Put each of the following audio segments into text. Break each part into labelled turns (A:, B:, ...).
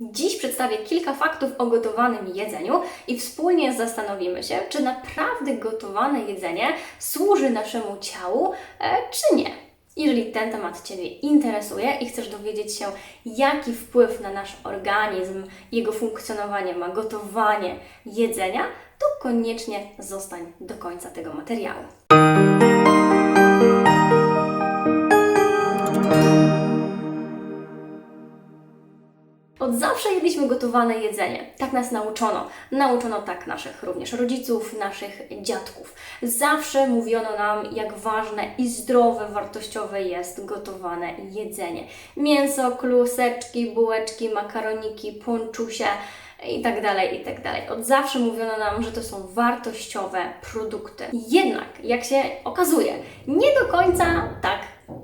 A: Dziś przedstawię kilka faktów o gotowanym jedzeniu i wspólnie zastanowimy się, czy naprawdę gotowane jedzenie służy naszemu ciału, e, czy nie. Jeżeli ten temat Ciebie interesuje i chcesz dowiedzieć się, jaki wpływ na nasz organizm jego funkcjonowanie ma gotowanie jedzenia, to koniecznie zostań do końca tego materiału. Od zawsze jedliśmy gotowane jedzenie. Tak nas nauczono. Nauczono tak naszych również rodziców, naszych dziadków. Zawsze mówiono nam, jak ważne i zdrowe, wartościowe jest gotowane jedzenie. Mięso, kluseczki, bułeczki, makaroniki, ponczusie i tak dalej, i tak dalej. Od zawsze mówiono nam, że to są wartościowe produkty. Jednak, jak się okazuje, nie do końca tak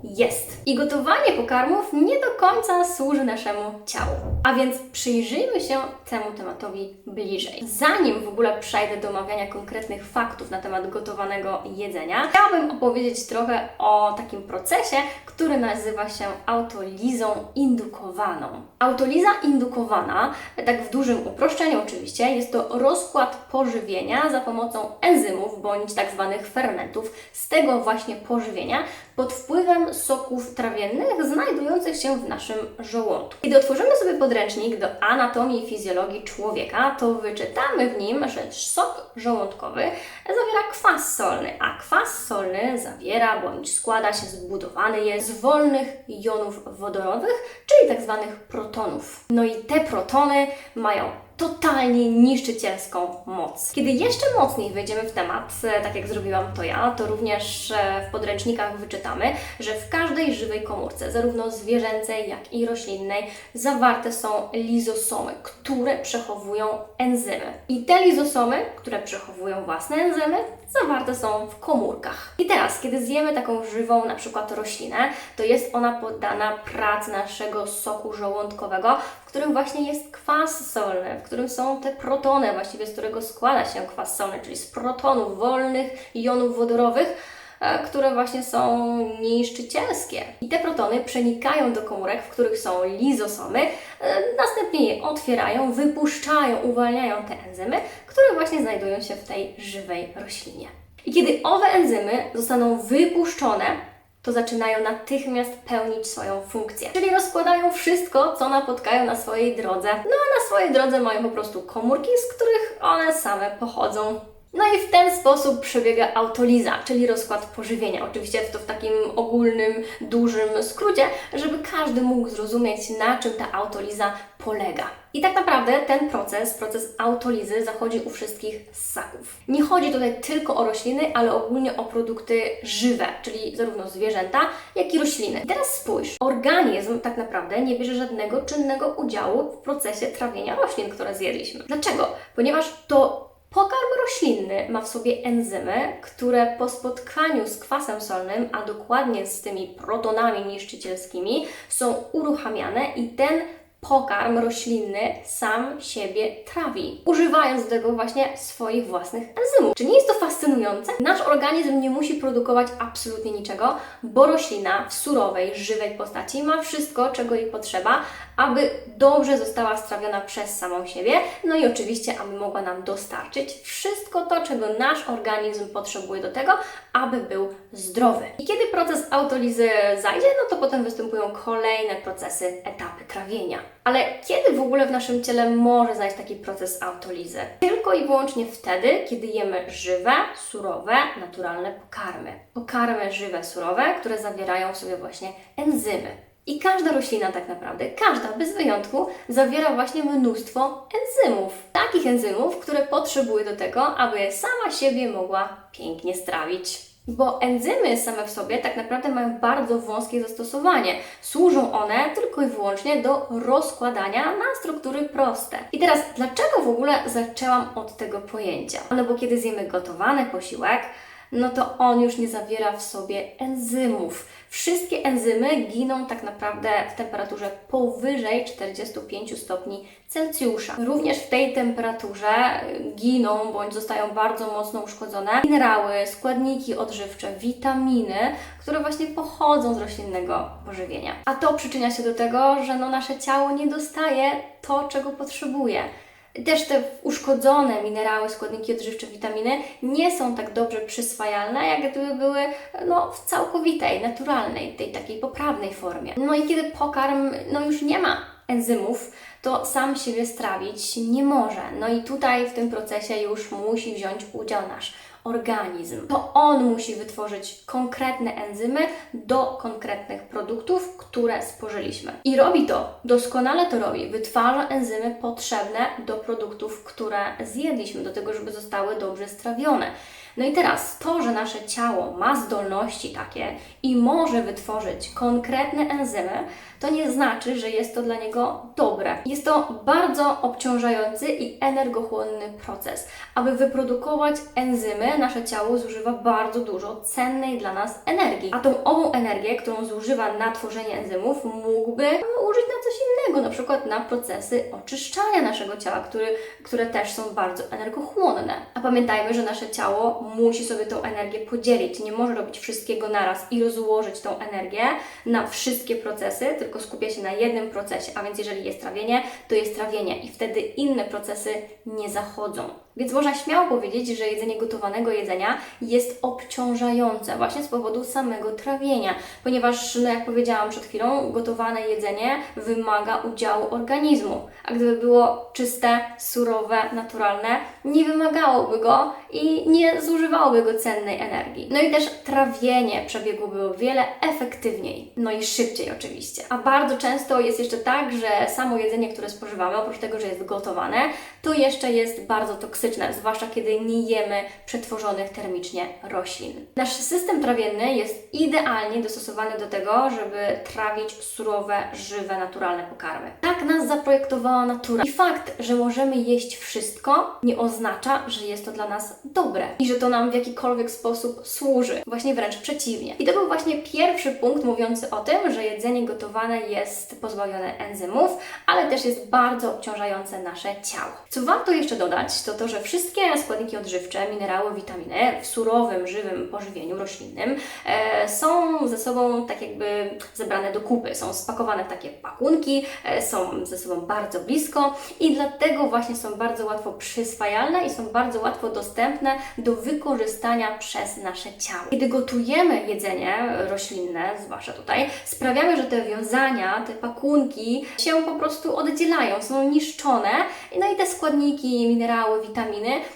A: jest. I gotowanie pokarmów nie do końca służy naszemu ciału. A więc przyjrzyjmy się temu tematowi bliżej. Zanim w ogóle przejdę do omawiania konkretnych faktów na temat gotowanego jedzenia, chciałabym opowiedzieć trochę o takim procesie, który nazywa się autolizą indukowaną. Autoliza indukowana, tak w dużym uproszczeniu oczywiście, jest to rozkład pożywienia za pomocą enzymów bądź tak zwanych fermentów z tego właśnie pożywienia pod wpływem soków trawiennych znajdujących się w naszym żołądku. Kiedy otworzymy sobie podręcznik do anatomii i fizjologii człowieka, to wyczytamy w nim, że sok żołądkowy zawiera kwas solny, a kwas solny zawiera bądź składa się, zbudowany jest z wolnych jonów wodorowych, czyli tak zwanych protonów. No i te protony mają totalnie niszczycielską moc. Kiedy jeszcze mocniej wejdziemy w temat, e, tak jak zrobiłam to ja, to również e, w podręcznikach wyczytamy, że w każdej żywej komórce, zarówno zwierzęcej, jak i roślinnej, zawarte są lizosomy, które przechowują enzymy. I te lizosomy, które przechowują własne enzymy, zawarte są w komórkach. I teraz, kiedy zjemy taką żywą, na przykład roślinę, to jest ona poddana pracy naszego soku żołądkowego, w którym właśnie jest kwas solny, w którym są te protony, właściwie z którego składa się kwas solny, czyli z protonów wolnych jonów wodorowych, które właśnie są niszczycielskie. I te protony przenikają do komórek, w których są lizosomy, e, następnie je otwierają, wypuszczają, uwalniają te enzymy, które właśnie znajdują się w tej żywej roślinie. I kiedy owe enzymy zostaną wypuszczone, to zaczynają natychmiast pełnić swoją funkcję. Czyli rozkładają wszystko, co napotkają na swojej drodze. No a na swojej drodze mają po prostu komórki, z których one same pochodzą. No i w ten sposób przebiega autoliza, czyli rozkład pożywienia. Oczywiście to w takim ogólnym, dużym skrócie, żeby każdy mógł zrozumieć, na czym ta autoliza polega. I tak naprawdę ten proces, proces autolizy, zachodzi u wszystkich ssaków. Nie chodzi tutaj tylko o rośliny, ale ogólnie o produkty żywe, czyli zarówno zwierzęta, jak i rośliny. I teraz spójrz, organizm tak naprawdę nie bierze żadnego czynnego udziału w procesie trawienia roślin, które zjedliśmy. Dlaczego? Ponieważ to Pokarm roślinny ma w sobie enzymy, które po spotkaniu z kwasem solnym, a dokładnie z tymi protonami niszczycielskimi, są uruchamiane i ten pokarm roślinny sam siebie trawi, używając do tego właśnie swoich własnych enzymów. Czy nie jest to fascynujące? Nasz organizm nie musi produkować absolutnie niczego, bo roślina w surowej, żywej postaci ma wszystko, czego jej potrzeba, aby dobrze została strawiona przez samą siebie, no i oczywiście, aby mogła nam dostarczyć wszystko to, czego nasz organizm potrzebuje do tego, aby był zdrowy. I kiedy proces autolizy zajdzie, no to potem występują kolejne procesy, etapy trawienia. Ale kiedy w ogóle w naszym ciele może zajść taki proces autolizy? Tylko i wyłącznie wtedy, kiedy jemy żywe, surowe, naturalne pokarmy. Pokarmy żywe, surowe, które zawierają w sobie właśnie enzymy. I każda roślina tak naprawdę, każda bez wyjątku, zawiera właśnie mnóstwo enzymów. Takich enzymów, które potrzebuje do tego, aby sama siebie mogła pięknie strawić. Bo enzymy same w sobie tak naprawdę mają bardzo wąskie zastosowanie. Służą one tylko i wyłącznie do rozkładania na struktury proste. I teraz, dlaczego w ogóle zaczęłam od tego pojęcia? No bo kiedy zjemy gotowany posiłek, no to on już nie zawiera w sobie enzymów. Wszystkie enzymy giną tak naprawdę w temperaturze powyżej 45 stopni Celsjusza. Również w tej temperaturze giną bądź zostają bardzo mocno uszkodzone minerały, składniki odżywcze, witaminy, które właśnie pochodzą z roślinnego pożywienia. A to przyczynia się do tego, że no nasze ciało nie dostaje to, czego potrzebuje. Też te uszkodzone minerały, składniki odżywcze, witaminy nie są tak dobrze przyswajalne, jak gdyby były no, w całkowitej, naturalnej, tej takiej poprawnej formie. No i kiedy pokarm no, już nie ma enzymów, to sam siebie strawić nie może. No i tutaj w tym procesie już musi wziąć udział nasz organizm. To on musi wytworzyć konkretne enzymy do konkretnych produktów, które spożyliśmy. I robi to, doskonale to robi. Wytwarza enzymy potrzebne do produktów, które zjedliśmy, do tego, żeby zostały dobrze strawione. No i teraz to, że nasze ciało ma zdolności takie i może wytworzyć konkretne enzymy, to nie znaczy, że jest to dla niego dobre. Jest to bardzo obciążający i energochłonny proces. Aby wyprodukować enzymy, nasze ciało zużywa bardzo dużo cennej dla nas energii. A tą ową energię, którą zużywa na tworzenie enzymów, mógłby użyć na coś innego, na przykład na procesy oczyszczania naszego ciała, które, które też są bardzo energochłonne. A pamiętajmy, że nasze ciało musi sobie tą energię podzielić. Nie może robić wszystkiego naraz i rozłożyć tą energię na wszystkie procesy, tylko skupia się na jednym procesie. A więc jeżeli jest trawienie, to jest trawienie i wtedy inne procesy nie zachodzą. Więc można śmiało powiedzieć, że jedzenie gotowanego jedzenia jest obciążające właśnie z powodu samego trawienia, ponieważ, no jak powiedziałam przed chwilą, gotowane jedzenie wymaga udziału organizmu, a gdyby było czyste, surowe, naturalne, nie wymagałoby go i nie zużywałoby go cennej energii. No i też trawienie przebiegłoby o wiele efektywniej, no i szybciej oczywiście. A bardzo często jest jeszcze tak, że samo jedzenie, które spożywamy, oprócz tego, że jest gotowane, to jeszcze jest bardzo toksyczne, zwłaszcza kiedy nie jemy przetworzonych termicznie roślin. Nasz system trawienny jest idealnie dostosowany do tego, żeby trawić surowe, żywe, naturalne pokarmy. Tak nas zaprojektowała natura. I fakt, że możemy jeść wszystko, nie oznacza, że jest to dla nas dobre i że to nam w jakikolwiek sposób służy. Właśnie wręcz przeciwnie. I to był właśnie pierwszy punkt mówiący o tym, że jedzenie gotowane jest pozbawione enzymów, ale też jest bardzo obciążające nasze ciało. Co warto jeszcze dodać, to to, że wszystkie składniki odżywcze, minerały, witaminy w surowym, żywym pożywieniu roślinnym e, są ze sobą tak jakby zebrane do kupy, są spakowane w takie pakunki, e, są ze sobą bardzo blisko i dlatego właśnie są bardzo łatwo przyswajalne i są bardzo łatwo dostępne do wykorzystania przez nasze ciało. Kiedy gotujemy jedzenie roślinne, zwłaszcza tutaj, sprawiamy, że te wiązania, te pakunki się po prostu oddzielają, są niszczone, no i te składniki, minerały, witaminy,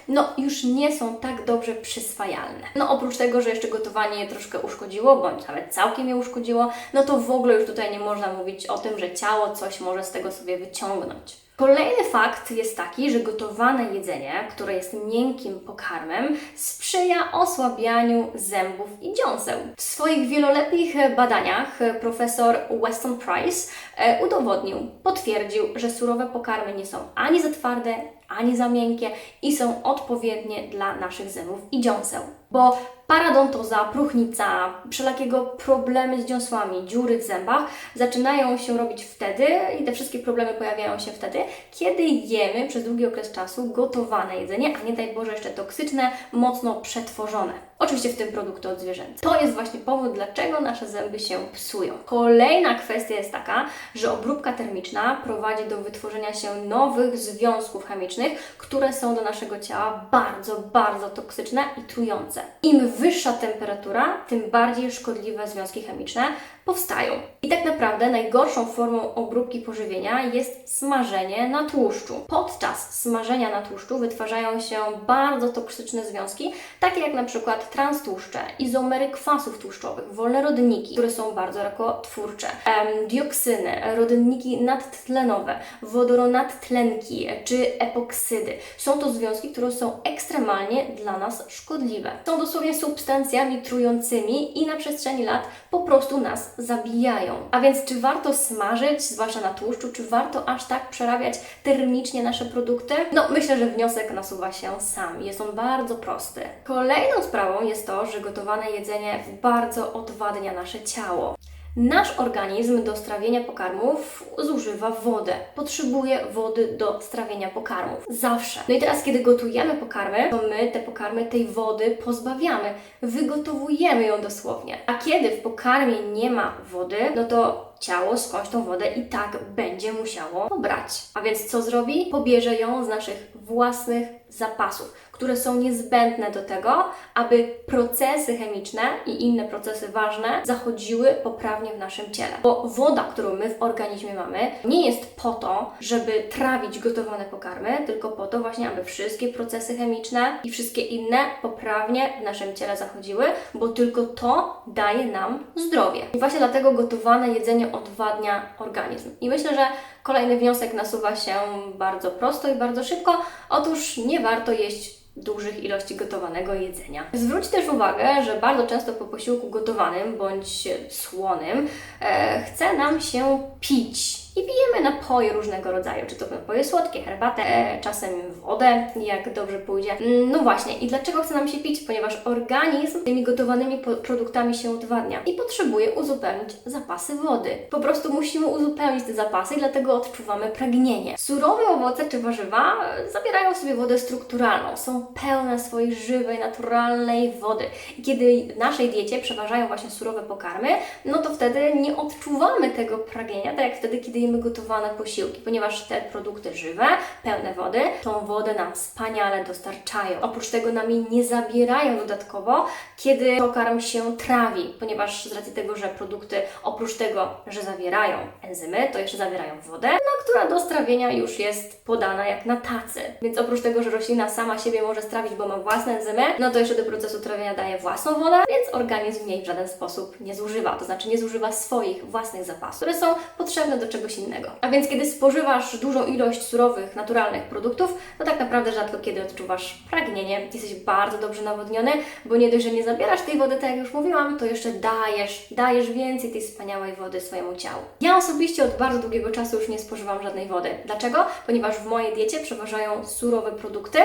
A: no już nie są tak dobrze przyswajalne. No oprócz tego, że jeszcze gotowanie je troszkę uszkodziło, bądź nawet całkiem je uszkodziło, no to w ogóle już tutaj nie można mówić o tym, że ciało coś może z tego sobie wyciągnąć. Kolejny fakt jest taki, że gotowane jedzenie, które jest miękkim pokarmem, sprzyja osłabianiu zębów i dziąseł. W swoich wieloletnich badaniach profesor Weston Price e, udowodnił, potwierdził, że surowe pokarmy nie są ani za twarde, ani za miękkie i są odpowiednie dla naszych zębów i dziąseł. Bo paradontoza, próchnica, wszelakiego problemy z dziąsłami, dziury w zębach zaczynają się robić wtedy i te wszystkie problemy pojawiają się wtedy, kiedy jemy przez długi okres czasu gotowane jedzenie, a nie daj Boże jeszcze toksyczne, mocno przetworzone. Oczywiście w tym produkty od zwierzęcych. To jest właśnie powód, dlaczego nasze zęby się psują. Kolejna kwestia jest taka, że obróbka termiczna prowadzi do wytworzenia się nowych związków chemicznych, które są do naszego ciała bardzo, bardzo toksyczne i trujące. Im wyższa temperatura, tym bardziej szkodliwe związki chemiczne powstają. I tak naprawdę najgorszą formą obróbki pożywienia jest smażenie na tłuszczu. Podczas smażenia na tłuszczu wytwarzają się bardzo toksyczne związki, takie jak na przykład transtłuszcze, izomery kwasów tłuszczowych, wolne rodniki, które są bardzo rakotwórcze, em, dioksyny, rodynniki nadtlenowe, wodoronadtlenki czy epoksy oksydy. Są to związki, które są ekstremalnie dla nas szkodliwe. Są dosłownie substancjami trującymi i na przestrzeni lat po prostu nas zabijają. A więc czy warto smażyć, zwłaszcza na tłuszczu, czy warto aż tak przerabiać termicznie nasze produkty? No, myślę, że wniosek nasuwa się sam. Jest on bardzo prosty. Kolejną sprawą jest to, że gotowane jedzenie bardzo odwadnia nasze ciało. Nasz organizm do strawienia pokarmów zużywa wodę. Potrzebuje wody do strawienia pokarmów. Zawsze. No i teraz, kiedy gotujemy pokarmy, to my te pokarmy tej wody pozbawiamy. Wygotowujemy ją dosłownie. A kiedy w pokarmie nie ma wody, no to ciało skądś tą wodę i tak będzie musiało pobrać. A więc co zrobi? Pobierze ją z naszych własnych zapasów, które są niezbędne do tego, aby procesy chemiczne i inne procesy ważne zachodziły poprawnie w naszym ciele. Bo woda, którą my w organizmie mamy, nie jest po to, żeby trawić gotowane pokarmy, tylko po to właśnie, aby wszystkie procesy chemiczne i wszystkie inne poprawnie w naszym ciele zachodziły, bo tylko to daje nam zdrowie. I właśnie dlatego gotowane jedzenie odwadnia organizm. I myślę, że kolejny wniosek nasuwa się bardzo prosto i bardzo szybko. Otóż nie warto jeść dużych ilości gotowanego jedzenia. Zwróć też uwagę, że bardzo często po posiłku gotowanym bądź słonym e, chce nam się pić. I pijemy napoje różnego rodzaju, czy to napoje słodkie, herbatę, e, czasem wodę, jak dobrze pójdzie. Mm, No właśnie, i dlaczego chce nam się pić? Ponieważ organizm tymi gotowanymi produktami się odwadnia i potrzebuje uzupełnić zapasy wody. Po prostu musimy uzupełnić te zapasy dlatego odczuwamy pragnienie. Surowe owoce czy warzywa zawierają w sobie wodę strukturalną, są pełne swojej żywej, naturalnej wody. I kiedy w naszej diecie przeważają właśnie surowe pokarmy, no to wtedy nie odczuwamy tego pragnienia, tak jak wtedy, kiedy jemy gotowane posiłki, ponieważ te produkty żywe, pełne wody, tą wodę nam wspaniale dostarczają. Oprócz tego nam jej nie zabierają dodatkowo, kiedy pokarm się trawi, ponieważ z racji tego, że produkty oprócz tego, że zawierają enzymy, to jeszcze zawierają wodę, no, która do strawienia już jest podana jak na tacy. Więc oprócz tego, że roślina sama siebie może strawić, bo ma własne enzymy, no to jeszcze do procesu trawienia daje własną wodę, więc organizm jej w żaden sposób nie zużywa, to znaczy nie zużywa swoich własnych zapasów, które są potrzebne do czegoś innego. A więc kiedy spożywasz dużą ilość surowych, naturalnych produktów, to tak naprawdę rzadko kiedy odczuwasz pragnienie, jesteś bardzo dobrze nawodniony, bo nie dość, że nie zabierasz tej wody, tak jak już mówiłam, to jeszcze dajesz, dajesz więcej tej wspaniałej wody swojemu ciału. Ja osobiście od bardzo długiego czasu już nie spożywam żadnej wody. Dlaczego? Ponieważ w mojej diecie przeważają surowe produkty,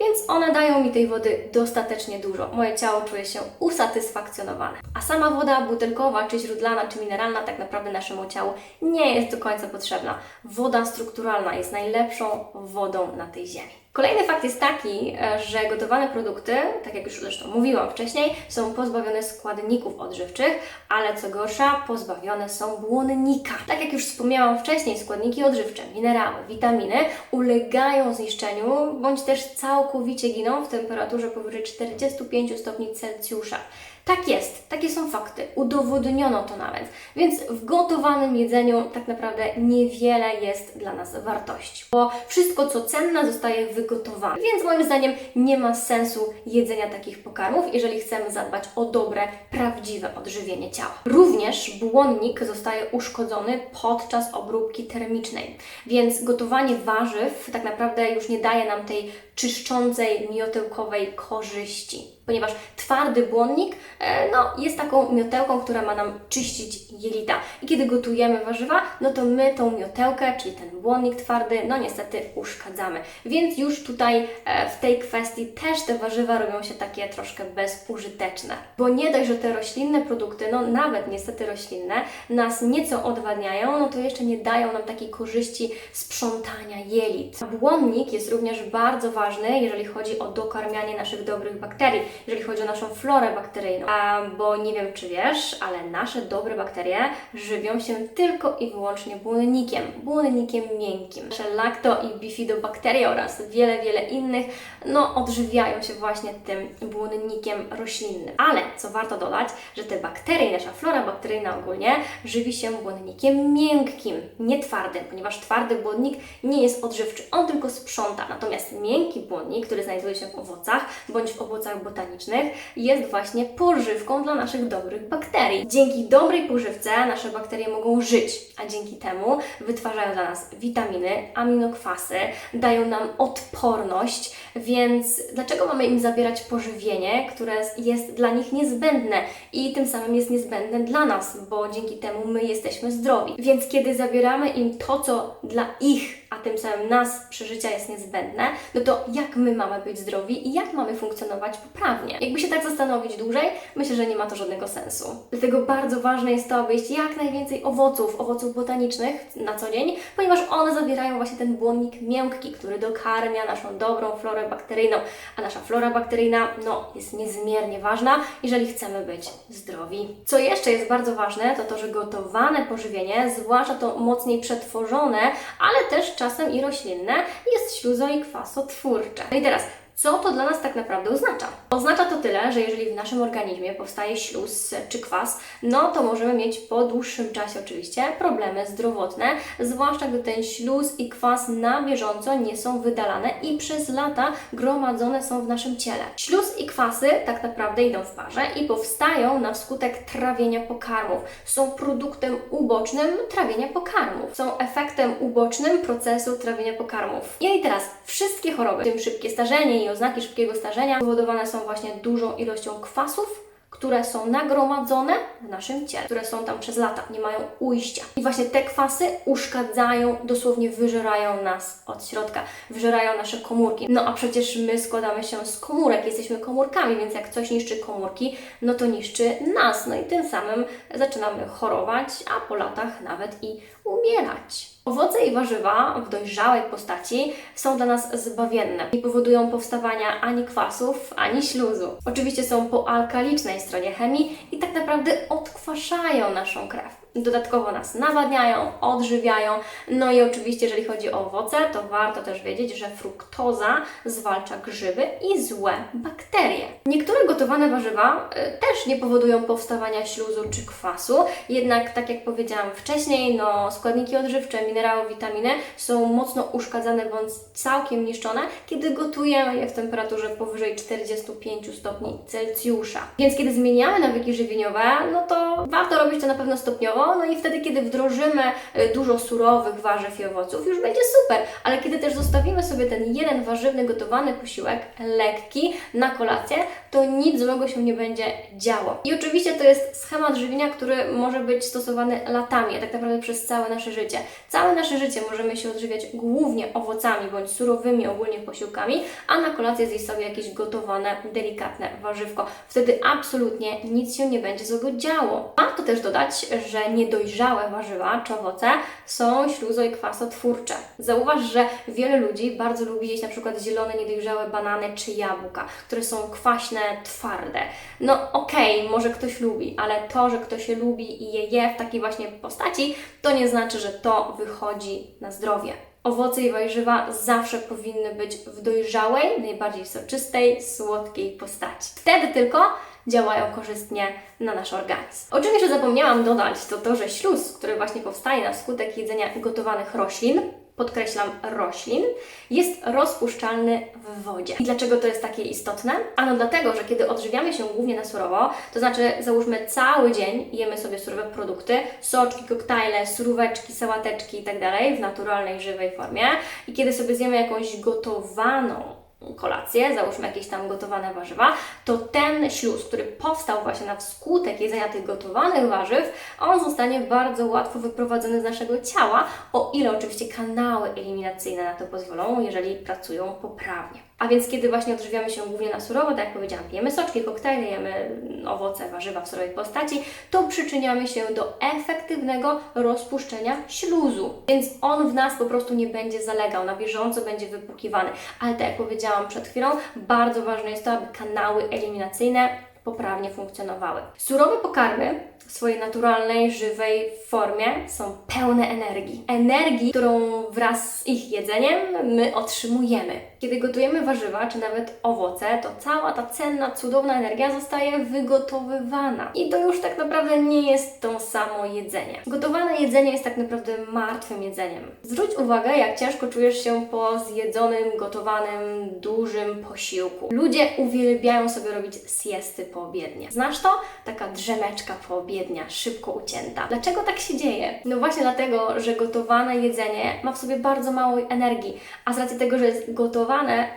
A: więc one dają mi tej wody dostatecznie dużo. Moje ciało czuje się usatysfakcjonowane. A sama woda butelkowa, czy źródlana, czy mineralna, tak naprawdę naszemu ciału nie jest do końca potrzebna. Woda strukturalna jest najlepszą wodą na tej ziemi. Kolejny fakt jest taki, e, że gotowane produkty, tak jak już zresztą mówiłam wcześniej, są pozbawione składników odżywczych, ale co gorsza, pozbawione są błonnika. Tak jak już wspomniałam wcześniej, składniki odżywcze, minerały, witaminy ulegają zniszczeniu bądź też całkowicie giną w temperaturze powyżej 45 stopni Celsjusza. Tak jest, takie są fakty. Udowodniono to nawet. Więc w gotowanym jedzeniu tak naprawdę niewiele jest dla nas wartości, bo wszystko co cenne zostaje wygotowane. Więc moim zdaniem nie ma sensu jedzenia takich pokarmów, jeżeli chcemy zadbać o dobre, prawdziwe odżywienie ciała. Również błonnik zostaje uszkodzony podczas obróbki termicznej, więc gotowanie warzyw tak naprawdę już nie daje nam tej czyszczącej, miotełkowej korzyści ponieważ twardy błonnik e, no, jest taką miotełką, która ma nam czyścić jelita. I kiedy gotujemy warzywa, no to my tą miotełkę, czyli ten błonnik twardy, no niestety uszkadzamy. Więc już tutaj e, w tej kwestii też te warzywa robią się takie troszkę bezużyteczne. Bo nie dość, że te roślinne produkty, no nawet niestety roślinne, nas nieco odwadniają, no to jeszcze nie dają nam takiej korzyści sprzątania jelit. Błonnik jest również bardzo ważny, jeżeli chodzi o dokarmianie naszych dobrych bakterii jeżeli chodzi o naszą florę bakteryjną. A, bo nie wiem, czy wiesz, ale nasze dobre bakterie żywią się tylko i wyłącznie błonnikiem, błonnikiem miękkim. Nasze lacto i bifidobakterie oraz wiele, wiele innych, no, odżywiają się właśnie tym błonnikiem roślinnym. Ale, co warto dodać, że te bakterie, nasza flora bakteryjna ogólnie, żywi się błonnikiem miękkim, nie twardym, ponieważ twardy błonnik nie jest odżywczy, on tylko sprząta. Natomiast miękki błonnik, który znajduje się w owocach, bądź w owocach botanicznych, botanicznych jest właśnie pożywką dla naszych dobrych bakterii. Dzięki dobrej pożywce nasze bakterie mogą żyć, a dzięki temu wytwarzają dla nas witaminy, aminokwasy, dają nam odporność, więc dlaczego mamy im zabierać pożywienie, które jest dla nich niezbędne i tym samym jest niezbędne dla nas, bo dzięki temu my jesteśmy zdrowi. Więc kiedy zabieramy im to, co dla ich, a tym samym nas przeżycia jest niezbędne, no to jak my mamy być zdrowi i jak mamy funkcjonować poprawnie? Jakby się tak zastanowić dłużej, myślę, że nie ma to żadnego sensu. Dlatego bardzo ważne jest to, aby jeść jak najwięcej owoców, owoców botanicznych na co dzień, ponieważ one zawierają właśnie ten błonnik miękki, który dokarmia naszą dobrą florę bakteryjną, a nasza flora bakteryjna, no, jest niezmiernie ważna, jeżeli chcemy być zdrowi. Co jeszcze jest bardzo ważne, to to, że gotowane pożywienie, zwłaszcza to mocniej przetworzone, ale też czasem i roślinne, jest śluzo i kwasotwórcze. No i teraz, co to dla nas tak naprawdę oznacza? Oznacza to tyle, że jeżeli w naszym organizmie powstaje śluz czy kwas, no to możemy mieć po dłuższym czasie oczywiście problemy zdrowotne, zwłaszcza gdy ten śluz i kwas na bieżąco nie są wydalane i przez lata gromadzone są w naszym ciele. Śluz i kwasy tak naprawdę idą w parze i powstają na skutek trawienia pokarmów. Są produktem ubocznym trawienia pokarmów. Są efektem ubocznym procesu trawienia pokarmów. I teraz wszystkie choroby, w tym szybkie starzenie i oznaki szybkiego starzenia, powodowane są właśnie dużą ilością kwasów, które są nagromadzone w naszym ciele, które są tam przez lata, nie mają ujścia. I właśnie te kwasy uszkadzają, dosłownie wyżerają nas od środka, wyżerają nasze komórki. No a przecież my składamy się z komórek, jesteśmy komórkami, więc jak coś niszczy komórki, no to niszczy nas. No i tym samym zaczynamy chorować, a po latach nawet i umierać. Owoce i warzywa w dojrzałej postaci są dla nas zbawienne. Nie powodują powstawania ani kwasów, ani śluzu. Oczywiście są po alkalicznej stronie chemii i tak naprawdę odkwaszają naszą krew. Dodatkowo nas nawadniają, odżywiają. No i oczywiście, jeżeli chodzi o owoce, to warto też wiedzieć, że fruktoza zwalcza grzyby i złe bakterie. Niektóre gotowane warzywa y, też nie powodują powstawania śluzu czy kwasu, jednak tak jak powiedziałam wcześniej, no składniki odżywcze, minerały, witaminy są mocno uszkadzane bądź całkiem niszczone, kiedy gotujemy je w temperaturze powyżej 45 stopni Celsjusza. Więc kiedy zmieniamy nawyki żywieniowe, no to warto robić to na pewno stopniowo, no i wtedy, kiedy wdrożymy y, dużo surowych warzyw i owoców, już będzie super, ale kiedy też zostawimy sobie ten jeden warzywny, gotowany posiłek, lekki, na kolację, to nic złego się nie będzie działo. I oczywiście to jest schemat żywienia, który może być stosowany latami, a tak naprawdę przez całe nasze życie. Całe nasze życie możemy się odżywiać głównie owocami bądź surowymi ogólnie posiłkami, a na kolację zjeść sobie jakieś gotowane, delikatne warzywko. Wtedy absolutnie nic się nie będzie złego działo. Warto też dodać, że niedojrzałe warzywa czy owoce są śluzo i kwasotwórcze. Zauważ, że wiele ludzi bardzo lubi jeść na przykład zielone, niedojrzałe banany czy jabłka, które są kwaśne, twarde. No okej, okay, może ktoś lubi, ale to, że ktoś je lubi i je je w takiej właśnie postaci, to nie znaczy, że to wychodzi na zdrowie. Owoce i warzywa zawsze powinny być w dojrzałej, najbardziej soczystej, słodkiej postaci. Wtedy tylko działają korzystnie na nasz organizm. O czym jeszcze zapomniałam dodać, to to, że śluz, który właśnie powstaje na skutek jedzenia gotowanych roślin, podkreślam roślin, jest rozpuszczalny w wodzie. I dlaczego to jest takie istotne? Ano dlatego, że kiedy odżywiamy się głównie na surowo, to znaczy załóżmy cały dzień jemy sobie surowe produkty, soczki, koktajle, suróweczki, sałateczki itd. w naturalnej, żywej formie i kiedy sobie zjemy jakąś gotowaną kolację, załóżmy jakieś tam gotowane warzywa, to ten śluz, który powstał właśnie na skutek jedzenia tych gotowanych warzyw, on zostanie bardzo łatwo wyprowadzony z naszego ciała, o ile oczywiście kanały eliminacyjne na to pozwolą, jeżeli pracują poprawnie. A więc kiedy właśnie odżywiamy się głównie na surowo, tak jak powiedziałam, pijemy soczki, koktajle, jemy owoce, warzywa w surowej postaci, to przyczyniamy się do efektywnego rozpuszczenia śluzu. Więc on w nas po prostu nie będzie zalegał, na bieżąco będzie wypłukiwany. Ale tak jak powiedziałam przed chwilą, bardzo ważne jest to, aby kanały eliminacyjne poprawnie funkcjonowały. Surowe pokarmy w swojej naturalnej, żywej formie są pełne energii. Energii, którą wraz z ich jedzeniem my otrzymujemy. Kiedy gotujemy warzywa, czy nawet owoce, to cała ta cenna, cudowna energia zostaje wygotowywana. I to już tak naprawdę nie jest to samo jedzenie. Gotowane jedzenie jest tak naprawdę martwym jedzeniem. Zwróć uwagę, jak ciężko czujesz się po zjedzonym, gotowanym, dużym posiłku. Ludzie uwielbiają sobie robić siesty poobiednie. Znasz to? Taka drzemeczka poobiednia, szybko ucięta. Dlaczego tak się dzieje? No właśnie dlatego, że gotowane jedzenie ma w sobie bardzo mało energii, a z racji tego, że jest gotowane,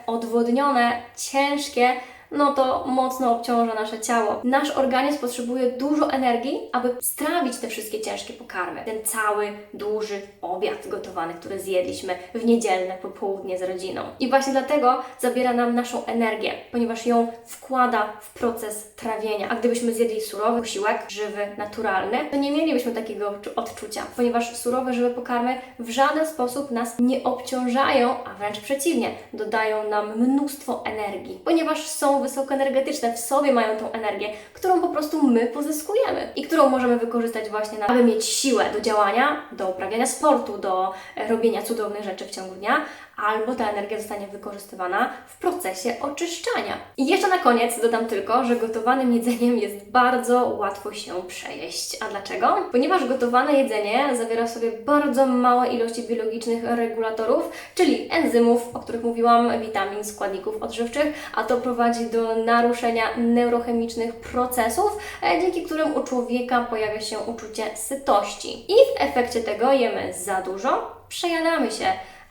A: odwodnione, ciężkie, no to mocno obciąża nasze ciało. Nasz organizm potrzebuje dużo energii, aby strawić te wszystkie ciężkie pokarmy. Ten cały, duży obiad gotowany, który zjedliśmy w niedzielne popołudnie z rodziną. I właśnie dlatego zabiera nam naszą energię, ponieważ ją wkłada w proces trawienia. A gdybyśmy zjedli surowy posiłek, żywy, naturalny, to nie mielibyśmy takiego odczu- odczucia, ponieważ surowe, żywe pokarmy w żaden sposób nas nie obciążają, a wręcz przeciwnie, dodają nam mnóstwo energii, ponieważ są wysokoenergetyczne, w sobie mają tą energię, którą po prostu my pozyskujemy i którą możemy wykorzystać właśnie na, aby mieć siłę do działania, do uprawiania sportu, do e, robienia cudownych rzeczy w ciągu dnia, albo ta energia zostanie wykorzystywana w procesie oczyszczania. I jeszcze na koniec dodam tylko, że gotowanym jedzeniem jest bardzo łatwo się przejeść. A dlaczego? Ponieważ gotowane jedzenie zawiera w sobie bardzo małe ilości biologicznych regulatorów, czyli enzymów, o których mówiłam, witamin, składników odżywczych, a to prowadzi do naruszenia neurochemicznych procesów, e, dzięki którym u człowieka pojawia się uczucie sytości. I w efekcie tego jemy za dużo, przejadamy się,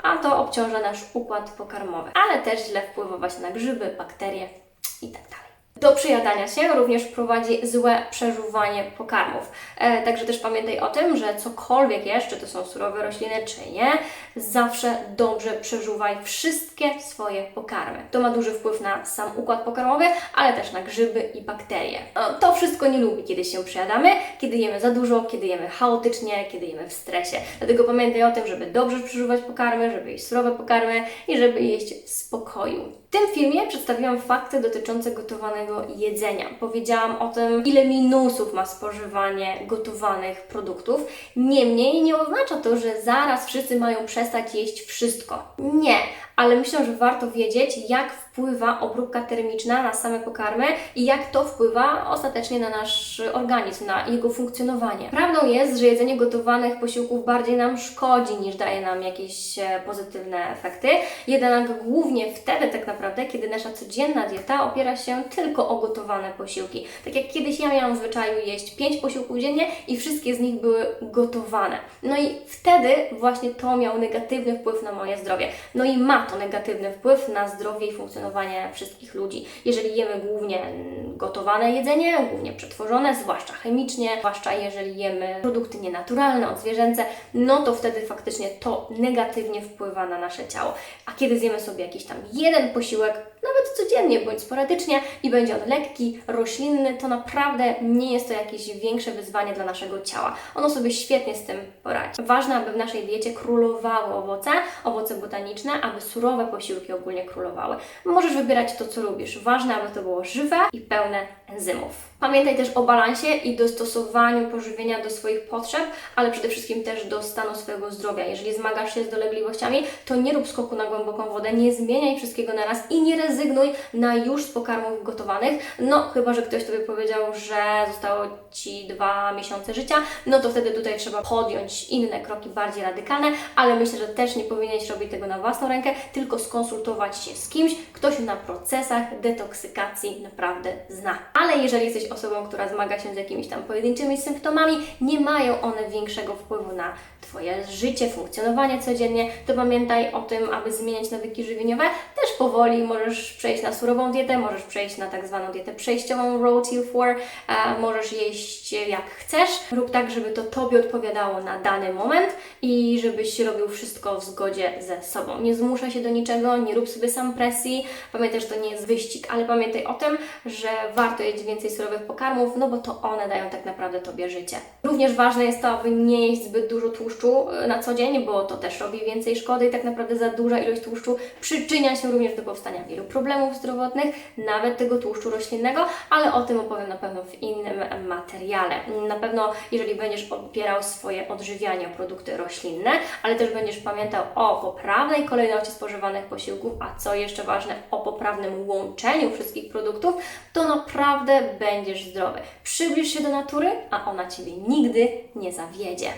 A: a to obciąża nasz układ pokarmowy, ale też źle wpływa właśnie na grzyby, bakterie i tak. Do przejadania się również prowadzi złe przeżuwanie pokarmów. E, także też pamiętaj o tym, że cokolwiek jesz, czy to są surowe rośliny, czy nie, zawsze dobrze przeżuwaj wszystkie swoje pokarmy. To ma duży wpływ na sam układ pokarmowy, ale też na grzyby i bakterie. E, to wszystko nie lubi, kiedy się przejadamy, kiedy jemy za dużo, kiedy jemy chaotycznie, kiedy jemy w stresie. Dlatego pamiętaj o tym, żeby dobrze przeżuwać pokarmy, żeby jeść surowe pokarmy i żeby jeść w spokoju. W tym filmie przedstawiłam fakty dotyczące gotowanego jedzenia. Powiedziałam o tym, ile minusów ma spożywanie gotowanych produktów. Niemniej nie oznacza to, że zaraz wszyscy mają przestać jeść wszystko. Nie, ale myślę, że warto wiedzieć, jak wpływa obróbka termiczna na same pokarmy i jak to wpływa ostatecznie na nasz organizm, na jego funkcjonowanie. Prawdą jest, że jedzenie gotowanych posiłków bardziej nam szkodzi niż daje nam jakieś e, pozytywne efekty. Jednak głównie wtedy tak naprawdę, kiedy nasza codzienna dieta opiera się tylko o gotowane posiłki. Tak jak kiedyś ja miałam w zwyczaju jeść 5 posiłków dziennie i wszystkie z nich były gotowane. No i wtedy właśnie to miało negatywny wpływ na moje zdrowie. No i ma to negatywny wpływ na zdrowie i funkcjonowanie wszystkich ludzi. Jeżeli jemy głównie gotowane jedzenie, głównie przetworzone, zwłaszcza chemicznie, zwłaszcza jeżeli jemy produkty nienaturalne, odzwierzęce, no to wtedy faktycznie to negatywnie wpływa na nasze ciało. A kiedy zjemy sobie jakiś tam jeden posiłek, nawet codziennie bądź sporadycznie i będzie on lekki, roślinny, to naprawdę nie jest to jakieś większe wyzwanie dla naszego ciała. Ono sobie świetnie z tym poradzi. Ważne, aby w naszej diecie królowały owoce, owoce botaniczne, aby surowe posiłki ogólnie królowały. Możesz wybierać to, co lubisz. Ważne, aby to było żywe i pełne enzymów. Pamiętaj też o balansie i dostosowaniu pożywienia do swoich potrzeb, ale przede wszystkim też do stanu swojego zdrowia. Jeżeli zmagasz się z dolegliwościami, to nie rób skoku na głęboką wodę, nie zmieniaj wszystkiego na raz i nie rezygnuj na już z pokarmów gotowanych. No, chyba, że ktoś Tobie powiedział, że zostało Ci dwa miesiące życia, no to wtedy tutaj trzeba podjąć inne kroki, bardziej radykalne, ale myślę, że też nie powinieneś robić tego na własną rękę, tylko skonsultować się z kimś, kto się na procesach detoksykacji naprawdę zna. Ale jeżeli jesteś osobą, która zmaga się z jakimiś tam pojedynczymi symptomami, nie mają one większego wpływu na Twoje życie, funkcjonowanie codziennie, to pamiętaj o tym, aby zmieniać nawyki żywieniowe. Też powoli możesz przejść na surową dietę, możesz przejść na tak zwaną dietę przejściową Road Till 4, e, możesz jeść jak chcesz. Rób tak, żeby to Tobie odpowiadało na dany moment i żebyś robił wszystko w zgodzie ze sobą. Nie zmuszaj się do niczego, nie rób sobie sam presji. Pamiętaj, że to nie jest wyścig, ale pamiętaj o tym, że warto jeść więcej surowych pokarmów, no bo to one dają tak naprawdę Tobie życie. Również ważne jest to, aby nie jeść zbyt dużo tłuszczu e, na co dzień, bo to też robi więcej szkody i tak naprawdę za duża ilość tłuszczu przyczynia się również do powstania wielu problemów zdrowotnych, nawet tego tłuszczu roślinnego, ale o tym opowiem na pewno w innym materiale. Na pewno, jeżeli będziesz opierał swoje odżywianie o produkty roślinne, ale też będziesz pamiętał o poprawnej kolejności spożywanych posiłków, a co jeszcze ważne, o poprawnym łączeniu wszystkich produktów, to naprawdę będziesz zdrowy. Przybliż się do natury, a ona Ciebie nigdy nie zawiedzie.